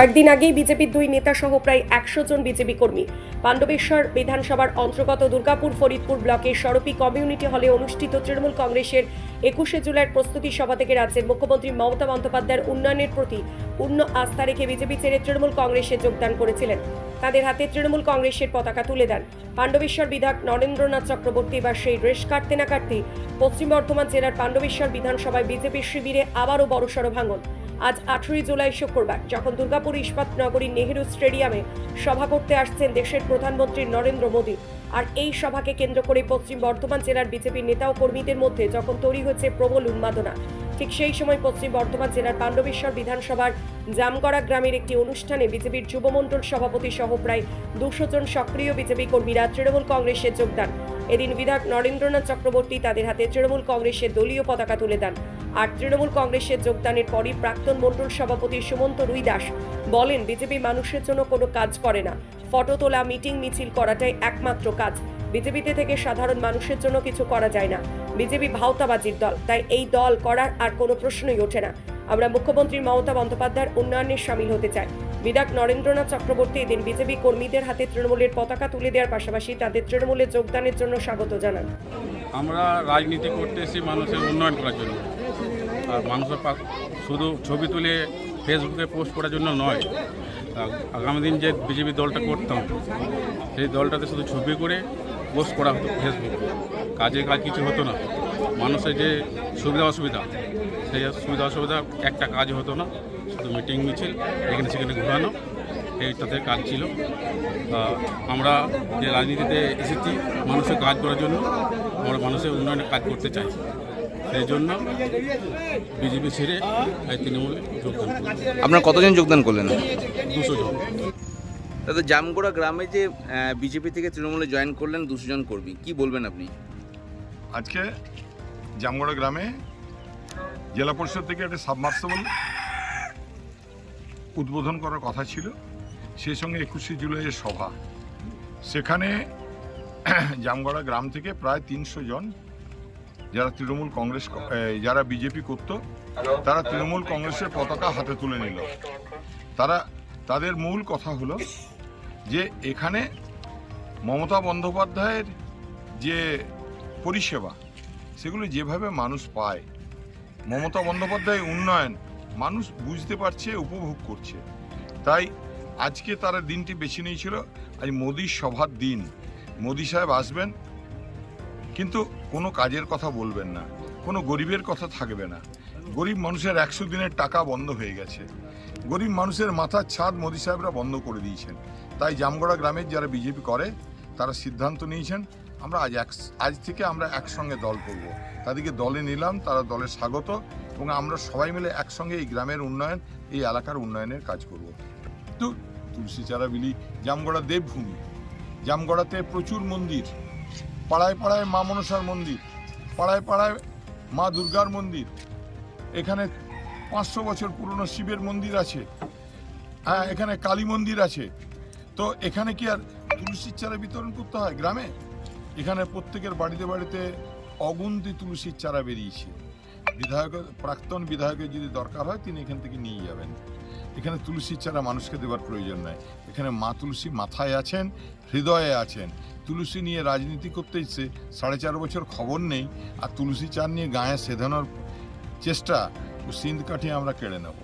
কয়েকদিন আগেই বিজেপির দুই নেতা সহ প্রায় একশো জন বিজেপি কর্মী। পাণ্ডবেশ্বর বিধানসভার অন্তর্গত দুর্গাপুর ফরিদপুর ব্লকের সরপি কমিউনিটি হলে অনুষ্ঠিত তৃণমূল কংগ্রেসের একুশে জুলাইয়ের প্রস্তুতি সভা থেকে রাজ্যের মুখ্যমন্ত্রী মমতা বন্দ্যোপাধ্যায়ের উন্নয়নের প্রতি পূর্ণ আস্থা রেখে বিজেপি ছেড়ে তৃণমূল কংগ্রেসে যোগদান করেছিলেন। তাদের হাতে তৃণমূল কংগ্রেসের পতাকা তুলে দেন। পাণ্ডবেশ্বর বিধায়ক নরেন্দ্রনাথ চক্রবর্তী এবার সেই রেশ কাটতে না কাটতে পশ্চিম বর্ধমান জেলার পাণ্ডবেশ্বর বিধানসভায় বিজেপির শিবিরে আবারও বড়সড় ভাঙন। আজ আঠেরোই জুলাই শুক্রবার, যখন দুর্গাপুর ইস্পাত নগরীর নেহেরু স্টেডিয়ামে সভা করতে আসছেন দেশের প্রধানমন্ত্রী নরেন্দ্র মোদী। আর এই সভাকে কেন্দ্র করে পশ্চিম বর্ধমান জেলার বিজেপির নেতা ও কর্মীদের মধ্যে যখন তৈরি হয়েছে প্রবল উন্মাদনা, ঠিক সেই সময় পশ্চিম বর্ধমান জেলার পাণ্ডবেশ্বর বিধানসভার জামগড়া গ্রামের একটি অনুষ্ঠানে বিজেপির যুবমণ্ডল সভাপতি সহ প্রায় দুশো জন সক্রিয় বিজেপি কর্মীরা তৃণমূল কংগ্রেসে যোগদান। এদিন বিধায়ক নরেন্দ্রনাথ চক্রবর্তী তাদের হাতে তৃণমূল কংগ্রেসের দলীয় পতাকা তুলে দেন। আর তৃণমূল কংগ্রেসের যোগদানের পরই প্রাক্তন মণ্ডল সভাপতি সুমন্ত রুই দাস বলেন, বিজেপি মানুষের জন্য কোনো কাজ করে না। ফটো তোলা, মিটিং, মিছিল করাটাই একমাত্র কাজ। বিজেপিতে থেকে সাধারণ মানুষের জন্য কিছু করা যায় না। বিজেপি ভাওতাবাজির দল, তাই এই দল করার আর কোনো প্রশ্নই ওঠে না। আমরা মুখ্যমন্ত্রী মমতা বন্দ্যোপাধ্যায়ের উন্নয়নে সামিল হতে চাই। বিধায়ক নরেন্দ্রনাথ চক্রবর্তী এদিন বিজেপি কর্মীদের হাতে তৃণমূলের পতাকা তুলে দেওয়ার পাশাপাশি তাদের তৃণমূলে যোগদানের জন্য স্বাগত জানান। আমরা রাজনীতি করতে এসেছি মানুষের উন্নয়ন করার জন্য। আর মানুষের শুধু ছবি তুলে ফেসবুকে পোস্ট করার জন্য নয়। আগামী দিন যে বিজেপি দলটা করতাম, সেই দলটাতে শুধু ছবি করে পোস্ট করা হতো ফেসবুকে। কাজে কাজ কিছু হতো না। মানুষের যে সুবিধা অসুবিধা সেই সুবিধা অসুবিধা একটা কাজ হতো না শুধু মিটিং মিছিল এখানে সেখানে ঘোরানো এইটাতে কাজ ছিল। আমরা যে রাজনীতিতে এসেছি মানুষের কাজ করার জন্য আমরা মানুষের উন্নয়নে কাজ করতে চাই। সেই জন্য বিজেপি ছেড়ে এই তৃণমূলে যোগদান আপনার কতজন যোগদান করলেন? দুশো জন। দাদা জামগোড়া গ্রামে যে বিজেপি থেকে তৃণমূলে জয়েন করলেন দুশো জন কর্মী কি বলবেন আপনি? আজকে জামগোড়া গ্রামে জেলা পরিষদ থেকে একটা সাবমার্সেবল উদ্বোধন করার কথা ছিল সেই সঙ্গে একুশে জুলাইয়ের সভা। সেখানে জামগড়া গ্রাম থেকে প্রায় তিনশো জন যারা তৃণমূল কংগ্রেস যারা বিজেপি করত তারা তৃণমূল কংগ্রেসের পতাকা হাতে তুলে নিল। তারা তাদের মূল কথা হলো যে এখানে মমতা বন্দ্যোপাধ্যায়ের যে পরিষেবা সেগুলো যেভাবে মানুষ পায় মমতা বন্দ্যোপাধ্যায় উন্নয়ন, মানুষ বুঝতে পারছে, উপভোগ করছে। তাই আজকে তারা দিনটি বেছে নিয়েছিল। আজ মোদির সভার দিন। মোদি সাহেব আসবেন, কিন্তু কোনো কাজের কথা বলবেন না, কোনো গরিবের কথা থাকবে না। গরিব মানুষের একশো দিনের টাকা বন্ধ হয়ে গেছে। গরিব মানুষের মাথার ছাদ মোদি সাহেবরা বন্ধ করে দিয়েছেন। তাই জামগড়া গ্রামের যারা বিজেপি করে, তারা সিদ্ধান্ত নিয়েছেন আমরা আজ এক, আজ থেকে আমরা একসঙ্গে দল করব। তাদেরকে দলে নিলাম, তারা দলে স্বাগত, এবং আমরা সবাই মিলে একসঙ্গে এই গ্রামের উন্নয়ন, এই এলাকার উন্নয়নের কাজ করব। তো তুলসী চারা বিলি, জামগড়া দেবভূমি। জামগড়াতে প্রচুর মন্দির, পাড়ায় পাড়ায় মা মনসার মন্দির, পাড়ায় পাড়ায় মা দুর্গার মন্দির। এখানে পাঁচশো বছর পুরনো শিবের মন্দির আছে। হ্যাঁ এখানে কালী মন্দির আছে। তো এখানে কি আর তুলসীর চারা বিতরণ করতে হয় গ্রামে? এখানে প্রত্যেকের বাড়িতে বাড়িতে অগুন্তি তুলসীর চারা বেরিয়েছে। বিধায়ক, প্রাক্তন বিধায়কের যদি দরকার হয়, তিনি এখান থেকে নিয়ে যাবেন। এখানে তুলসীর চারা মানুষকে দেওয়ার প্রয়োজন নাই। এখানে মা তুলসী মাথায় আছেন, হৃদয়ে আছেন। তুলসী নিয়ে রাজনীতি করতে ইচ্ছে সাড়ে চার বছর খবর নেই। আর তুলসী চার নিয়ে গায়ে সেধানোর চেষ্টা সিন্ধ কাঠিয়ে আমরা কেড়ে নেব।